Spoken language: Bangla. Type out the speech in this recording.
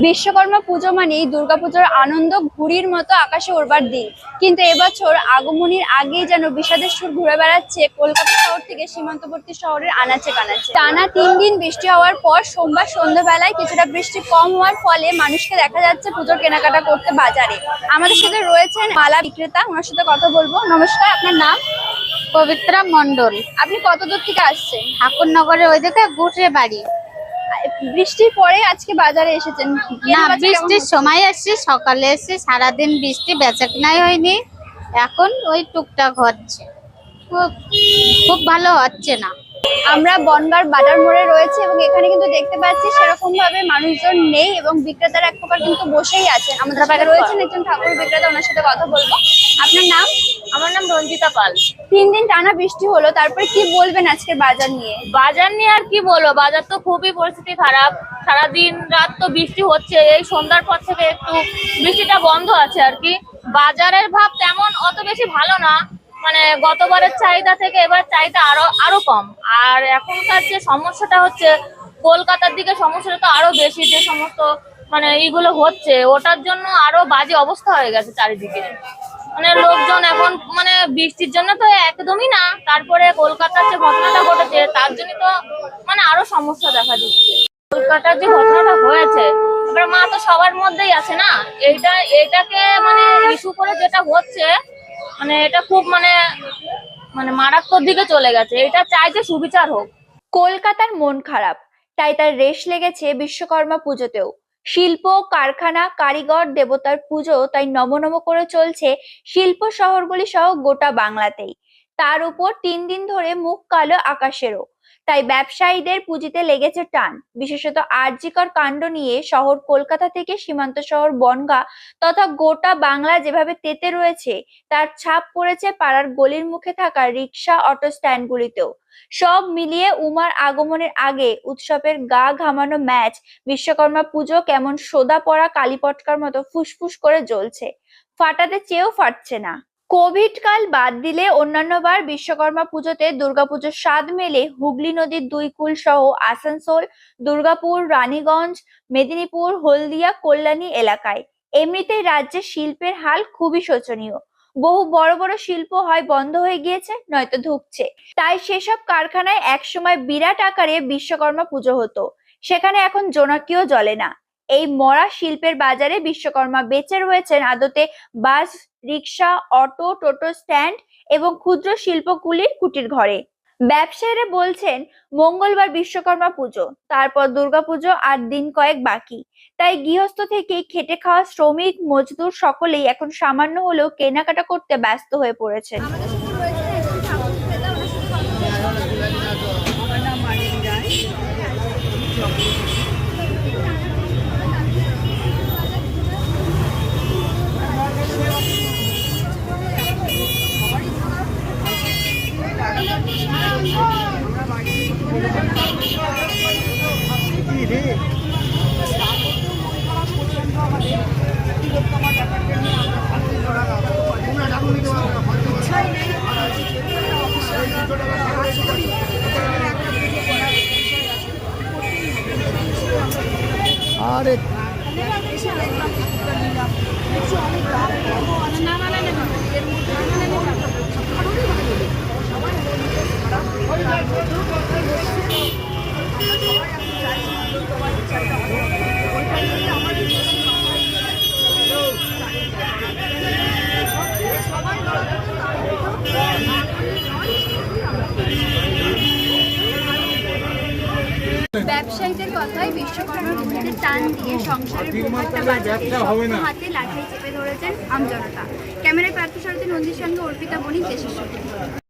বিশ্বকর্মা পুজো মানেই দুর্গাপুজোর আনন্দ ঘুড়ির মতো আকাশে উড়বার দিন। কিন্তু এবছর আগমনীর আগেই যেন বিষাদের সুর ঘুরে বেড়াচ্ছে কলকাতা শহর থেকে সীমান্তবর্তী শহরের আনাচে কানাচে। টানা তিন দিন বৃষ্টি হওয়ার পর সোমবার সন্ধ্যাবেলায় কিছুটা বৃষ্টি কম হওয়ার ফলে মানুষকে দেখা যাচ্ছে পুজোর কেনাকাটা করতে বাজারে। আমাদের সাথে রয়েছেন মালা বিক্রেতা ওনার সাথে কথা বলব। নমস্কার আপনার নাম? পবিত্রা মন্ডল আপনি কত দূর থেকে আসছেন? ঠাকুরনগরের ওই দিকে গুটরে বাড়ি বৃষ্টির পরে আজকে বাজারে এসেছেন না বৃষ্টির সময় আসছি সকালে এসছি সারাদিন বৃষ্টি বেচা কেনাই হয়নি। এখন ওই টুকটাক হচ্ছে। খুব খুব ভালো হচ্ছে না। আমরা বনগার বাটার মোড়ে রয়েছে এবং এখানে কিন্তু দেখতে পাচ্ছি সেরকম ভাবে মানুষজন নেই এবং বিক্রেতারা এক প্রকার কিন্তু বসেই আছেন আমাদের সাথে রয়েছেন একজন ঠাকুর বিক্রেতা ওনার সাথে কথা বলব। আপনার নাম? আমার নাম রঞ্জিতা পাল। তিন দিন টানা বৃষ্টি হলো তারপরে কি বলবেন আজকে বাজার নিয়ে? বাজার নিয়ে আর কি বলব? বাজার তো খুবই পরিস্থিতি খারাপ। সারাদিন রাত তো বৃষ্টি হচ্ছে এই সন্ধ্যার পর থেকে একটু বৃষ্টিটা বন্ধ আছে আর কি। বাজারের ভাব তেমন অত বেশি ভালো না। মানে গতবারের চাহিদা থেকে এবার চাহিদা আরও আরও কম। আর এখনকার যে সমস্যাটা হচ্ছে কলকাতার দিকে সমস্যাটা তো আরও বেশি যে সমস্ত মানে এইগুলো হচ্ছে ওটার জন্য আরও বাজে অবস্থা হয়ে গেছে চারিদিকে। মানে লোকজন এখন মানে বৃষ্টির জন্য তো একদমই না, তারপরে কলকাতার যে ঘটনাটা ঘটেছে, তার জন্য তো মানে আরও সমস্যা দেখা দিচ্ছে। কলকাতার যে ঘটনাটা হয়েছে, এবার মা তো সবার মধ্যেই আছে না? এইটা এটাকে মানে ইস্যু করে যেটা হচ্ছে মানে এটা খুব মানে মানে মারাত্মক দিকে চলে গেছে। এটা চাই যে সুবিচার হোক। কলকাতার মন খারাপ, তাই তার রেশ লেগেছে বিশ্বকর্মা পুজোতেও। শিল্প, কারখানা, কারিগর, দেবতার পুজো তাই নম নম করে চলছে শিল্প শহরগুলি সহ গোটা বাংলাতেই। তার উপর তিন দিন ধরে মুখ কালো আকাশেরও। তাই ব্যবসায়ীদের পুঁজিতে লেগেছে টান। বিশেষত আর্জিকর কাণ্ড নিয়ে শহর কলকাতা থেকে সীমান্ত শহর বনগা তথা গোটা বাংলা যেভাবে তেতে রয়েছে, তার ছাপ পড়েছে পাড়ার গলির মুখে থাকা রিক্সা অটো স্ট্যান্ডগুলিতেও। সব মিলিয়ে উমার আগমনের আগে উৎসবের গা ঘামানো ম্যাচ, বিশ্বকর্মা পুজো কেমন সোদা পড়া কালীপটকার মতো ফুসফুস করে জ্বলছে। ফাটাতে চেয়েও ফাটছে না। কোভিড কাল বাদ দিলে অন্যান্যবার বিশ্বকর্মা পুজোতে দুর্গাপুজোর স্বাদ মেলে হুগলি নদীর দুই কুল সহ আসানসোল, দুর্গাপুর, রানীগঞ্জ, মেদিনীপুর, হলদিয়া, কল্যাণী এলাকায়। এমনিতেই রাজ্যে শিল্পের হাল খুবই শোচনীয়। বহু বড় বড় শিল্প হয় বন্ধ হয়ে গিয়েছে, নয়তো ধুকছে। তাই সেসব কারখানায় একসময় বিরাট আকারে বিশ্বকর্মা পুজো হতো। সেখানে এখন জোনাকিও জ্বলে না। এই মরা শিল্পের বাজারে বিশ্বকর্মা বেঁচে রয়েছেন আদতে বাস, রিক্সা, অটো, টোটো স্ট্যান্ড এবং ক্ষুদ্র শিল্পগুলির কুটির ঘরে। ব্যবসায়ীরা বলছেন, মঙ্গলবার বিশ্বকর্মা পুজো, তারপর দুর্গাপুজো আর দিন কয়েক বাকি। তাই গৃহস্থ থেকে খেটে খাওয়া শ্রমিক, মজদুর সকলেই এখন সামান্য হলেও কেনাকাটা করতে ব্যস্ত হয়ে পড়েছেন। আরে ব্যবসায়ীদের কথায় বিশ্বকর্মার পুজোতে টান দিয়ে সংসারের প্রভাবটা বাঁচাতে হাতে লাঠি চেপে ধরেছেন আমজনতা। ক্যামেরায় প্রার্থী সারথী নন্দীর সঙ্গে অর্পিতা বণিক দেশের সঙ্গে।